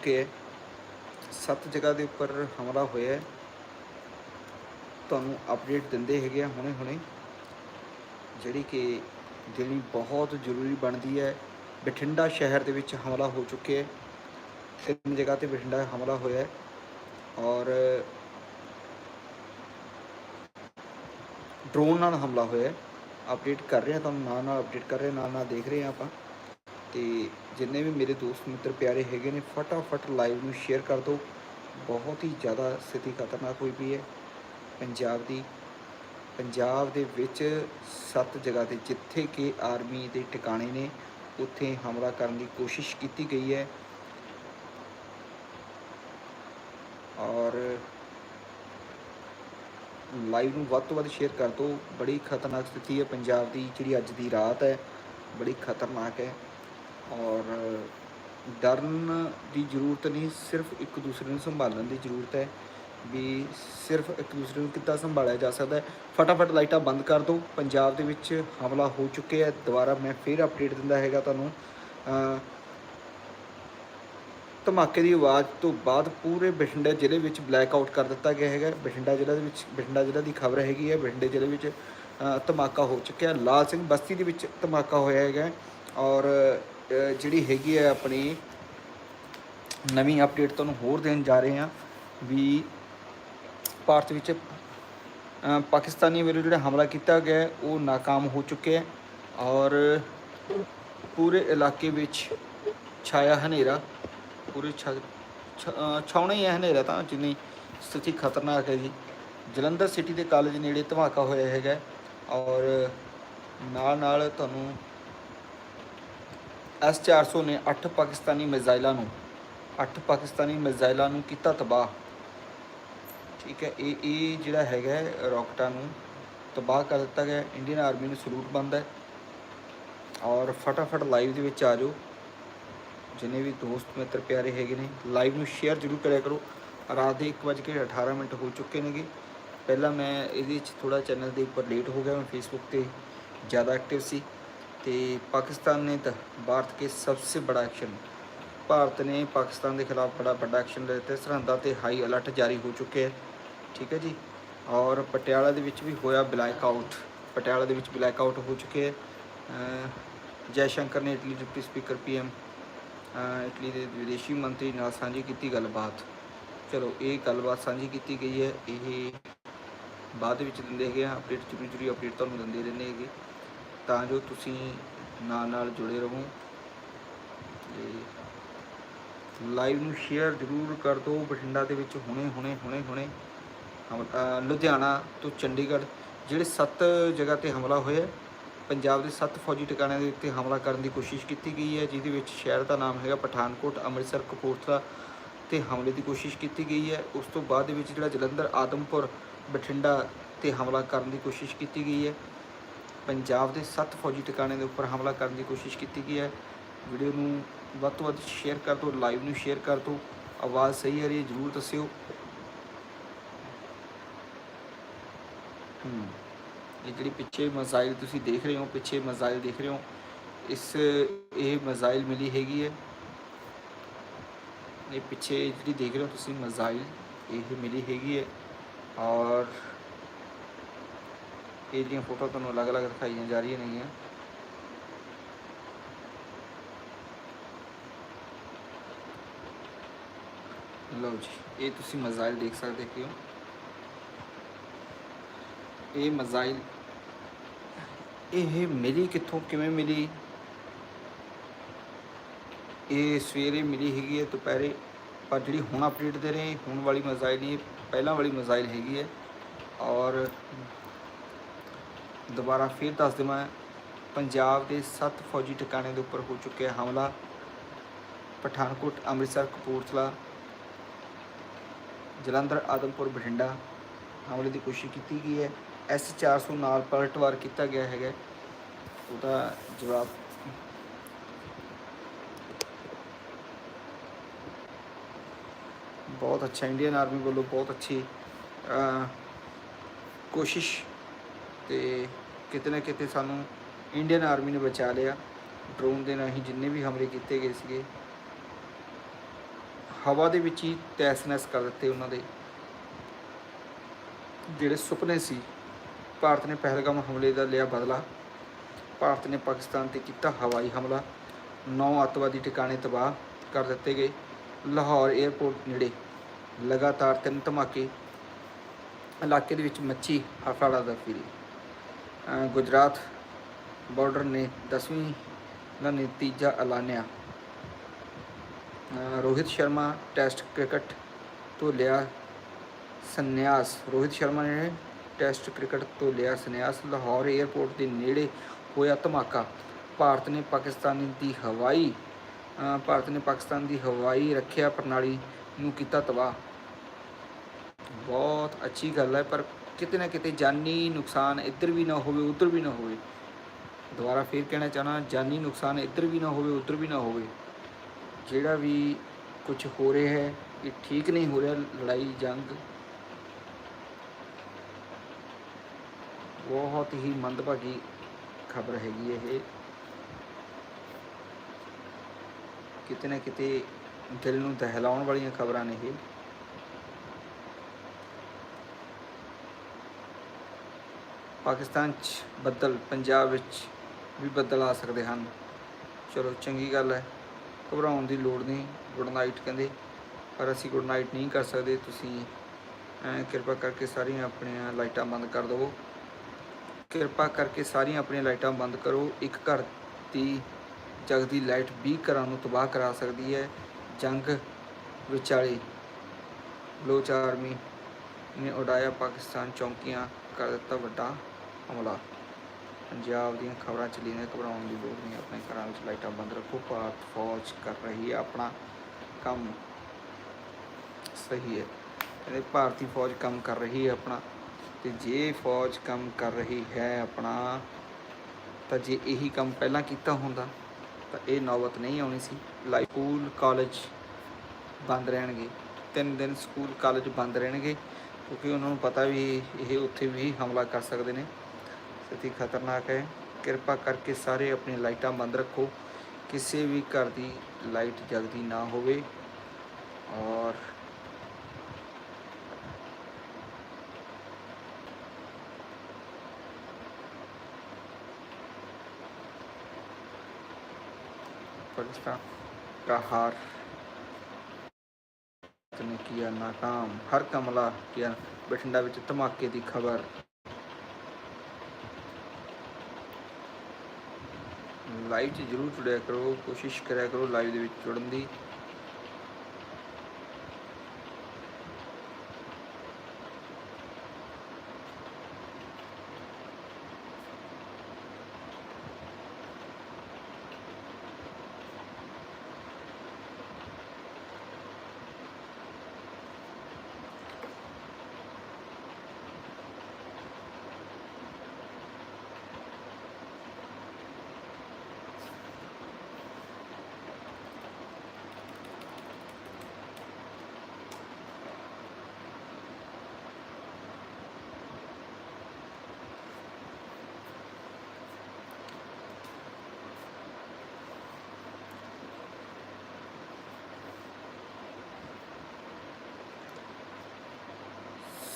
ਚੁੱਕੇ ਹੈ ਸੱਤ ਜਗ੍ਹਾ ਦੇ ਉੱਪਰ ਹਮਲਾ ਹੋਇਆ ਹੈ। ਤੁਹਾਨੂੰ ਅਪਡੇਟ ਦਿੰਦੇ ਹੈਗੇ ਆ ਹੁਣੇ ਹੁਣੇ, ਜਿਹੜੀ ਕਿ ਦੇਣੀ ਬਹੁਤ ਜ਼ਰੂਰੀ ਬਣਦੀ ਹੈ। ਬਠਿੰਡਾ ਸ਼ਹਿਰ ਦੇ ਵਿੱਚ ਹਮਲਾ ਹੋ ਚੁੱਕਿਆ ਹੈ। ਤਿੰਨ ਜਗ੍ਹਾ ਤੇ ਬਠਿੰਡਾ ਹਮਲਾ ਹੋਇਆ ਹੈ ਔਰ ਡਰੋਨ ਨਾਲ ਹਮਲਾ ਹੋਇਆ ਹੈ। ਅਪਡੇਟ ਕਰ ਰਹੇ ਹਾਂ ਤੁਹਾਨੂੰ, ਨਾਲ ਨਾਲ ਅਪਡੇਟ ਕਰ ਰਹੇ ਨਾਲ ਨਾਲ ਦੇਖ ਰਹੇ ਹਾਂ ਆਪਾਂ। ਤੇ ਜਿੰਨੇ ਵੀ ਮੇਰੇ ਦੋਸਤ ਮਿੱਤਰ ਪਿਆਰੇ ਹੈਗੇ ਨੇ, ਫਟਾਫਟ ਲਾਈਵ ਨੂੰ ਸ਼ੇਅਰ ਕਰ ਦਿਓ। ਬਹੁਤ ਹੀ ਜ਼ਿਆਦਾ ਸਥਿਤੀ ਖਤਰਨਾਕ ਹੋਈ ਪਈ ਹੈ। ਪੰਜਾਬ ਦੀ, ਪੰਜਾਬ ਦੇ ਵਿੱਚ ਸੱਤ ਜਗ੍ਹਾ ਤੇ ਜਿੱਥੇ ਕਿ ਆਰਮੀ ਦੇ ਟਿਕਾਣੇ ਨੇ, ਉੱਥੇ ਹਮਲਾ ਕਰਨ ਦੀ ਕੋਸ਼ਿਸ਼ ਕੀਤੀ ਗਈ ਹੈ। ਔਰ ਲਾਈਵ ਨੂੰ ਵੱਧ ਤੋਂ ਵੱਧ ਸ਼ੇਅਰ ਕਰ ਦਿਓ। ਬੜੀ ਖਤਰਨਾਕ ਸਥਿਤੀ ਹੈ। ਪੰਜਾਬ ਦੀ ਜਿਹੜੀ ਅੱਜ ਦੀ ਰਾਤ ਹੈ, ਬੜੀ ਖਤਰਨਾਕ ਹੈ। ਔਰ ਡਰਨ ਦੀ ਜ਼ਰੂਰਤ ਨਹੀਂ, ਸਿਰਫ ਇੱਕ ਦੂਸਰੇ ਨੂੰ ਸੰਭਾਲਣ ਦੀ ਜ਼ਰੂਰਤ ਹੈ ਵੀ ਸਿਰਫ ਇੱਕ ਦੂਸਰੇ ਨੂੰ ਕਿੱਦਾਂ ਸੰਭਾਲਿਆ ਜਾ ਸਕਦਾ ਹੈ। ਫਟਾਫਟ ਲਾਈਟਾਂ ਬੰਦ ਕਰ ਦਿਓ। ਪੰਜਾਬ ਦੇ ਵਿੱਚ ਹਮਲਾ ਹੋ ਚੁੱਕਿਆ ਹੈ। ਦੁਬਾਰਾ ਮੈਂ ਫਿਰ ਅਪਡੇਟ ਦਿੰਦਾ ਹੈਗਾ ਤੁਹਾਨੂੰ। ਧਮਾਕੇ ਦੀ ਆਵਾਜ਼ ਤੋਂ ਬਾਅਦ ਪੂਰੇ ਬਠਿੰਡਾ ਜ਼ਿਲ੍ਹੇ ਵਿੱਚ ਬਲੈਕ ਆਊਟ ਕਰ ਦਿੱਤਾ ਗਿਆ ਹੈਗਾ। ਬਠਿੰਡਾ ਜ਼ਿਲ੍ਹਾ ਦੇ ਵਿੱਚ, ਬਠਿੰਡਾ ਜ਼ਿਲ੍ਹਾ ਦੀ ਖਬਰ ਹੈਗੀ ਹੈ। ਬਠਿੰਡੇ ਜ਼ਿਲ੍ਹੇ ਵਿੱਚ ਧਮਾਕਾ ਹੋ ਚੁੱਕਿਆ ਲਾਲ ਸਿੰਘ ਬਸਤੀ ਦੇ ਵਿੱਚ ਧਮਾਕਾ ਹੋਇਆ ਹੈਗਾ ਔਰ ਜਿਹੜੀ ਹੈਗੀ ਹੈ ਆਪਣੀ ਨਵੀਂ ਅਪਡੇਟ ਤੁਹਾਨੂੰ ਹੋਰ ਦੇਣ ਜਾ ਰਹੇ ਹਾਂ ਵੀ ਭਾਰਤ ਵਿੱਚ ਪਾਕਿਸਤਾਨੀ ਵਿਰੁੱਧ ਜਿਹੜਾ ਹਮਲਾ ਕੀਤਾ ਗਿਆ ਉਹ ناکਾਮ ਹੋ ਚੁੱਕਿਆ ਹੈ ਔਰ ਪੂਰੇ ਇਲਾਕੇ ਵਿੱਚ ਛਾਇਆ ਹਨੇਰਾ, ਪੂਰੇ ਛਾਉਣਾ ਹੀ ਹੈ ਹਨੇਰਾ ਤਾਂ, ਜਿੰਨੀ ਸਥਿਤੀ ਖਤਰਨਾਕ ਹੈ ਜੀ। ਜਲੰਧਰ ਸਿਟੀ ਦੇ ਕਾਲਜ ਨੇੜੇ ਧਮਾਕਾ ਹੋਇਆ ਹੈਗਾ ਔਰ ਨਾਲ ਨਾਲ ਤੁਹਾਨੂੰ ਐਸ-400 ਨੇ 8 ਪਾਕਿਸਤਾਨੀ ਮਿਜ਼ਾਈਲਾਂ ਨੂੰ 8 ਪਾਕਿਸਤਾਨੀ ਮਿਜ਼ਾਈਲਾਂ ਨੂੰ ਕੀਤਾ ਤਬਾਹ। ਠੀਕ ਹੈ, ਇਹ ਇਹ ਜਿਹੜਾ ਹੈਗਾ ਰਾਕਟਾਂ ਨੂੰ ਤਬਾਹ ਕਰ ਦਿੱਤਾ ਗਿਆ। ਇੰਡੀਅਨ ਆਰਮੀ ਨੂੰ ਸਲੂਟ ਬੰਦ ਹੈ। ਔਰ ਫਟਾਫਟ ਲਾਈਵ ਦੇ ਵਿੱਚ ਆ ਜਾਓ। ਜਿੰਨੇ ਵੀ ਦੋਸਤ ਮਿੱਤਰ ਪਿਆਰੇ ਹੈਗੇ ਨੇ, ਲਾਈਵ ਨੂੰ ਸ਼ੇਅਰ ਜ਼ਰੂਰ ਕਰਿਆ ਕਰੋ। ਰਾਤ ਦੇ 1:18 ਮਿੰਟ ਹੋ ਚੁੱਕੇ ਨੇਗੇ। ਪਹਿਲਾਂ ਮੈਂ ਇਹਦੇ ਵਿੱਚ ਥੋੜਾ ਚੈਨਲ ਦੇ ਉੱਪਰ ਲੇਟ ਹੋ ਗਿਆ, ਮੈਂ ਫੇਸਬੁੱਕ ਤੇ ਜ਼ਿਆਦਾ ਐਕਟਿਵ ਸੀ। ਤੇ ਪਾਕਿਸਤਾਨ ਨੇ ਤਾਂ ਭਾਰਤ ਕੇ ਸਭਸੇ ਬੜਾ ਐਕਸ਼ਨ ਭਾਰਤ ਨੇ ਪਾਕਿਸਤਾਨ ਦੇ ਖਿਲਾਫ ਬੜਾ ਵੱਡਾ ਐਕਸ਼ਨ ਲੈ ਲਿੱਤਾ ਸਰਹੰਦਾਂ ਤੇ ਹਾਈ ਅਲਰਟ ਜਾਰੀ ਹੋ ਚੁੱਕੇ ਹੈ ਠੀਕ ਹੈ ਜੀ? ਔਰ ਪਟਿਆਲਾ ਦੇ ਵਿੱਚ ਵੀ ਹੋਇਆ ਬਲੈਕ ਆਊਟ ਪਟਿਆਲਾ ਦੇ ਵਿੱਚ ਬਲੈਕ ਆਊਟ ਹੋ ਚੁੱਕੇ ਹੈ ਅਹ ਜੈ ਸ਼ੰਕਰ ਨੇ Italy deputy speaker PM Italy ਦੇ ਵਿਦੇਸ਼ੀ ਮੰਤਰੀ ਨਾਲ ਸਾਂਝੀ ਕੀਤੀ ਗੱਲਬਾਤ। ਚਲੋ, ਇਹ ਗੱਲਬਾਤ ਸਾਂਝੀ ਕੀਤੀ ਗਈ ਹੈ। ਇਹ ਬਾਅਦ ਵਿੱਚ ਦਿੰਦੇ ਹੈਗੇ ਆ। ਅਪਡੇਟ ਜ਼ਰੂਰੀ ਜ਼ਰੂਰੀ ਅਪਡੇਟ ਤੁਹਾਨੂੰ ਦਿੰਦੇ ਰਹਿੰਦੇ ਹੈਗੇ। ਤਾਂ ਜੋ ਤੁਸੀਂ ਨਾਲ ਨਾਲ ਜੁੜੇ ਰਹੋ ਤੇ ਲਾਈਵ ਨੂੰ ਸ਼ੇਅਰ ਜ਼ਰੂਰ ਕਰ ਦਿਓ, ਬਠਿੰਡਾ ਦੇ ਵਿੱਚ ਹੁਣੇ ਹੁਣੇ ਹੁਣੇ ਹੁਣੇ। ਹਮ- ਲੁਧਿਆਣਾ ਤੋਂ ਚੰਡੀਗੜ੍ਹ, ਜਿਹੜੇ ਸੱਤ ਜਗ੍ਹਾ ਤੇ ਹਮਲਾ ਹੋਇਆ, ਪੰਜਾਬ ਦੇ ਸੱਤ ਫੌਜੀ ਟਿਕਾਣਿਆਂ ਦੇ ਉੱਤੇ ਹਮਲਾ ਕਰਨ ਦੀ ਕੋਸ਼ਿਸ਼ ਕੀਤੀ ਗਈ ਹੈ, ਜਿਹਦੇ ਵਿੱਚ ਸ਼ਹਿਰ ਦਾ ਨਾਮ ਹੈਗਾ ਪਠਾਨਕੋਟ, ਅੰਮ੍ਰਿਤਸਰ, ਕਪੂਰਥਲਾ ਤੇ ਹਮਲੇ ਦੀ ਕੋਸ਼ਿਸ਼ ਕੀਤੀ ਗਈ ਹੈ। ਉਸ ਤੋਂ ਬਾਅਦ ਦੇ ਵਿੱਚ ਜਿਹੜਾ ਜਲੰਧਰ, ਆਦਮਪੁਰ, ਬਠਿੰਡਾ ਤੇ ਹਮਲਾ ਕਰਨ ਦੀ ਕੋਸ਼ਿਸ਼ ਕੀਤੀ ਗਈ ਹੈ। ਪੰਜਾਬ ਦੇ ਸੱਤ ਫੌਜੀ ਟਿਕਾਣੇ ਦੇ ਉੱਪਰ ਹਮਲਾ ਕਰਨ ਦੀ ਕੋਸ਼ਿਸ਼ ਕੀਤੀ ਗਈ ਹੈ। ਵੀਡੀਓ ਨੂੰ ਵੱਧ ਤੋਂ ਵੱਧ ਸ਼ੇਅਰ ਕਰ ਦਿਓ, ਲਾਈਵ ਨੂੰ ਸ਼ੇਅਰ ਕਰ ਦਿਓ। ਆਵਾਜ਼ ਸਹੀ ਆ ਰਹੀ ਹੈ, ਜਰੂਰ ਦੱਸਿਓ। ਇਹ ਜਿਹੜੀ ਪਿੱਛੇ ਮਜ਼ਾਈਲ ਤੁਸੀਂ ਦੇਖ ਰਹੇ ਹੋ, ਪਿੱਛੇ ਮਜ਼ਾਈਲ ਦੇਖ ਰਹੇ ਹੋ, ਇਸ, ਇਹ ਮਜ਼ਾਈਲ ਮਿਲੀ ਹੈਗੀ ਹੈ। ਇਹ ਪਿੱਛੇ ਜਿਹੜੀ ਦੇਖ ਰਹੇ ਹੋ ਤੁਸੀਂ, ਮਜ਼ਾਈਲ ਇਹ ਮਿਲੀ ਹੈਗੀ ਹੈ ਔਰ ਇਹ ਜਿਹੜੀਆਂ ਫੋਟੋ ਤੁਹਾਨੂੰ ਅਲੱਗ-ਅਲੱਗ ਦਿਖਾਈਆਂ ਜਾ ਰਹੀਆਂ ਨੇਗੀਆਂ। ਲਓ ਜੀ, ਇਹ ਤੁਸੀਂ ਮਜ਼ਾਈਲ ਦੇਖ ਸਕਦੇ ਹੋ। ਇਹ ਮਜ਼ਾਈਲ ਇਹ ਮਿਲੀ ਕਿੱਥੋਂ, ਕਿਵੇਂ ਮਿਲੀ? ਇਹ ਸਵੇਰੇ ਮਿਲੀ ਹੈਗੀ ਹੈ ਦੁਪਹਿਰੇ, ਪਰ ਜਿਹੜੀ ਹੁਣ ਅਪਡੇਟ ਦੇ ਰਹੇ, ਹੁਣ ਵਾਲੀ ਮਜ਼ਾਈਲ ਨਹੀਂ ਇਹ ਪਹਿਲਾਂ ਵਾਲੀ ਮਜ਼ਾਈਲ ਹੈਗੀ ਹੈ। ਔਰ ਦੁਬਾਰਾ ਫਿਰ ਦੱਸ ਦੇਵਾਂ, ਪੰਜਾਬ ਦੇ ਸੱਤ ਫੌਜੀ ਟਿਕਾਣੇ ਦੇ ਉੱਪਰ ਹੋ ਚੁੱਕਿਆ ਹਮਲਾ। ਪਠਾਨਕੋਟ, ਅੰਮ੍ਰਿਤਸਰ, ਕਪੂਰਥਲਾ, ਜਲੰਧਰ, ਆਦਮਪੁਰ, ਬਠਿੰਡਾ ਹਮਲੇ ਦੀ ਕੋਸ਼ਿਸ਼ ਕੀਤੀ ਗਈ ਹੈ। ਐਸ 400 ਨਾਲ ਪਲਟਵਾਰ ਕੀਤਾ ਗਿਆ ਹੈਗਾ। ਉਹਦਾ ਜਵਾਬ ਬਹੁਤ ਅੱਛਾ, ਇੰਡੀਅਨ ਆਰਮੀ ਵੱਲੋਂ ਬਹੁਤ ਅੱਛੀ ਕੋਸ਼ਿਸ਼ ਤੇ ਕਿਤੇ ਨਾ ਕਿਤੇ ਸਾਨੂੰ ਇੰਡੀਅਨ ਆਰਮੀ ਨੇ ਬਚਾ ਲਿਆ। ਡਰੋਨ ਦੇ ਰਾਹੀਂ ਜਿੰਨੇ ਵੀ ਹਮਲੇ ਕੀਤੇ ਗਏ ਸੀਗੇ, ਹਵਾ ਦੇ ਵਿੱਚ ਹੀ ਤੈਸਨੈਸ ਕਰ ਦਿੱਤੇ ਉਹਨਾਂ ਦੇ। ਜਿਹੜੇ ਸੁਪਨੇ ਸੀ, ਭਾਰਤ ਨੇ ਪਹਿਲਗਾਮ ਹਮਲੇ ਦਾ ਲਿਆ ਬਦਲਾ। ਭਾਰਤ ਨੇ ਪਾਕਿਸਤਾਨ ਤੇ ਕੀਤਾ ਹਵਾਈ ਹਮਲਾ। ਨੌ ਅੱਤਵਾਦੀ ਟਿਕਾਣੇ ਤਬਾਹ ਕਰ ਦਿੱਤੇ ਗਏ। ਲਾਹੌਰ 에ਅਰਪੋਰਟ ਨੇੜੇ ਲਗਾਤਾਰ ਤਿੰਨ ਧਮਾਕੇ, ਇਲਾਕੇ ਦੇ ਵਿੱਚ ਮੱਛੀ ਹਫੜਾ ਦਾ ਫਿਰੀ ਗੁਜਰਾਤ ਬਾਰਡਰ ਨੇ 10ਵੀਂ ਦਾ ਨਤੀਜਾ ਐਲਾਨਿਆ। ਰੋਹਿਤ ਸ਼ਰਮਾ ਟੈਸਟ ਕ੍ਰਿਕਟ ਤੋਂ ਲਿਆ ਸੰਨਿਆਸ। ਰੋਹਿਤ ਸ਼ਰਮਾ ਨੇ ਟੈਸਟ ਕ੍ਰਿਕਟ ਤੋਂ ਲਿਆ ਸੰਨਿਆਸ। ਲਾਹੌਰ 에ਅਰਪੋਰਟ ਦੇ ਨੇੜੇ ਹੋਇਆ ਧਮਾਕਾ। ਭਾਰਤ ਨੇ ਪਾਕਿਸਤਾਨੀ ਦੀ ਹਵਾਈ ਭਾਰਤ ਨੇ ਪਾਕਿਸਤਾਨ ਦੀ ਹਵਾਈ ਰੱਖਿਆ ਪ੍ਰਣਾਲੀ ਨੂੰ ਕੀਤਾ ਤਬਾਹ। ਬਹੁਤ ਅੱਛੀ ਗੱਲ ਹੈ, ਪਰ ਕਿਤੇ ਨਾ ਕਿਤੇ ਜਾਨੀ ਨੁਕਸਾਨ ਇੱਧਰ ਵੀ ਨਾ ਹੋਵੇ, ਉੱਧਰ ਵੀ ਨਾ ਹੋਵੇ। ਦੁਬਾਰਾ ਫੇਰ ਕਹਿਣਾ ਚਾਹਣਾ ਜਾਨੀ ਨੁਕਸਾਨ ਇੱਧਰ ਵੀ ਨਾ ਹੋਵੇ, ਉੱਧਰ ਵੀ ਨਾ ਹੋਵੇ। ਜਿਹੜਾ ਵੀ ਕੁਝ ਹੋ ਰਿਹਾ ਹੈ, ਇਹ ਠੀਕ ਨਹੀਂ ਹੋ ਰਿਹਾ, ਲੜਾਈ, ਜੰਗ। ਬਹੁਤ ਹੀ ਮੰਦਭਾਗੀ ਖਬਰ ਹੈਗੀ ਇਹ। ਕਿਤੇ ਨਾ ਕਿਤੇ ਦਿਲ ਨੂੰ ਦਹਿਲਾਉਣ ਵਾਲੀਆਂ ਖਬਰਾਂ ਨੇ ਇਹ। ਪਾਕਿਸਤਾਨ 'ਚ ਬੱਦਲ, ਪੰਜਾਬ ਵਿੱਚ ਵੀ ਬੱਦਲ ਆ ਸਕਦੇ ਹਨ। ਚਲੋ, ਚੰਗੀ ਗੱਲ ਹੈ। ਘਬਰਾਉਣ ਦੀ ਲੋੜ ਨਹੀਂ। ਗੁੱਡ ਨਾਈਟ ਕਹਿੰਦੇ। ਪਰ ਅਸੀਂ ਗੁੱਡ ਨਾਈਟ ਨਹੀਂ ਕਰ ਸਕਦੇ। ਤੁਸੀਂ ਕਿਰਪਾ ਕਰਕੇ ਸਾਰੀਆਂ ਆਪਣੀਆਂ ਲਾਈਟਾਂ ਬੰਦ ਕਰ ਦਿਵੋ। ਕਿਰਪਾ ਕਰਕੇ ਸਾਰੀਆਂ ਆਪਣੀਆਂ ਲਾਈਟਾਂ ਬੰਦ ਕਰੋ। ਇੱਕ ਘਰ ਦੀ ਜਗਦੀ ਲਾਈਟ 20 ਘਰਾਂ ਨੂੰ ਤਬਾਹ ਕਰਾ ਸਕਦੀ ਹੈ। ਜੰਗ ਵਿਚਾਲੇ ਲੋਚ ਆਰਮੀ ਨੇ ਉਡਾਇਆ ਪਾਕਿਸਤਾਨ ਚੌਂਕੀਆਂ ਕਰ ਦਿੱਤਾ ਵੱਡਾ ਹਮਲਾ। ਪੰਜਾਬ ਦੀਆਂ ਖਬਰਾਂ ਚੱਲੀ ਨੇ ਘਬਰਾਉਣ ਦੀ ਲੋੜ ਨਹੀਂ, ਆਪਣੇ ਘਰਾਂ ਵਿੱਚ ਲਾਈਟਾਂ ਬੰਦ ਰੱਖੋ, ਭਾਰਤ ਫੌਜ ਕਰ ਰਹੀ ਹੈ ਆਪਣਾ ਕੰਮ। ਸਹੀ ਹੈ। ਕਹਿੰਦੇ ਭਾਰਤੀ ਫੌਜ ਕੰਮ ਕਰ ਰਹੀ ਹੈ ਆਪਣਾ, ਤੇ ਜੇ ਫੌਜ ਕੰਮ ਕਰ ਰਹੀ ਹੈ ਆਪਣਾ, ਤਾਂ ਜੇ ਇਹੀ ਕੰਮ ਪਹਿਲਾਂ ਕੀਤਾ ਹੁੰਦਾ, ਤਾਂ ਇਹ ਨੌਬਤ ਨਹੀਂ ਆਉਣੀ ਸੀ। ਲਾਈਕ ਸਕੂਲ, ਕਾਲਜ ਬੰਦ ਰਹਿਣਗੇ। ਤਿੰਨ ਦਿਨ ਸਕੂਲ, ਕਾਲਜ ਬੰਦ ਰਹਿਣਗੇ। ਕਿਉਂਕਿ ਉਹਨਾਂ ਨੂੰ ਪਤਾ ਵੀ ਇਹ ਉੱਥੇ ਵੀ ਹਮਲਾ ਕਰ ਸਕਦੇ ਨੇ ਸਥਿਤੀ ਖਤਰਨਾਕ ਹੈ ਕਿਰਪਾ ਕਰਕੇ ਸਾਰੇ ਆਪਣੀ ਲਾਈਟਾਂ ਬੰਦ ਰੱਖੋ ਕਿਸੇ ਵੀ ਘਰ ਦੀ ਲਾਈਟ ਜਗਦੀ ਨਾ ਹੋਵੇ ਔਰ पाकिस्तान का हार ने किया नाकाम हर का हमला किया ਬਠਿੰਡਾ ਵਿੱਚ ਧਮਾਕੇ ਦੀ ਖਬਰ ਲਾਈਵ 'ਚ ਜਰੂਰ ਜੁੜਿਆ ਕਰੋ ਕੋਸ਼ਿਸ਼ ਕਰਿਆ ਕਰੋ ਲਾਈਵ ਦੇ ਵਿੱਚ ਜੁੜਨ ਦੀ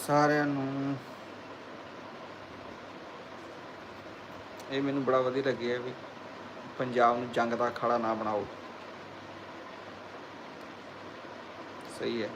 ਸਾਰਿਆਂ ਨੂੰ। ਇਹ ਮੈਨੂੰ ਬੜਾ ਵਧੀਆ ਲੱਗਿਆ ਵੀ ਪੰਜਾਬ ਨੂੰ ਜੰਗ ਦਾ ਅਖਾੜਾ ਨਾ ਬਣਾਓ। ਸਹੀ ਹੈ।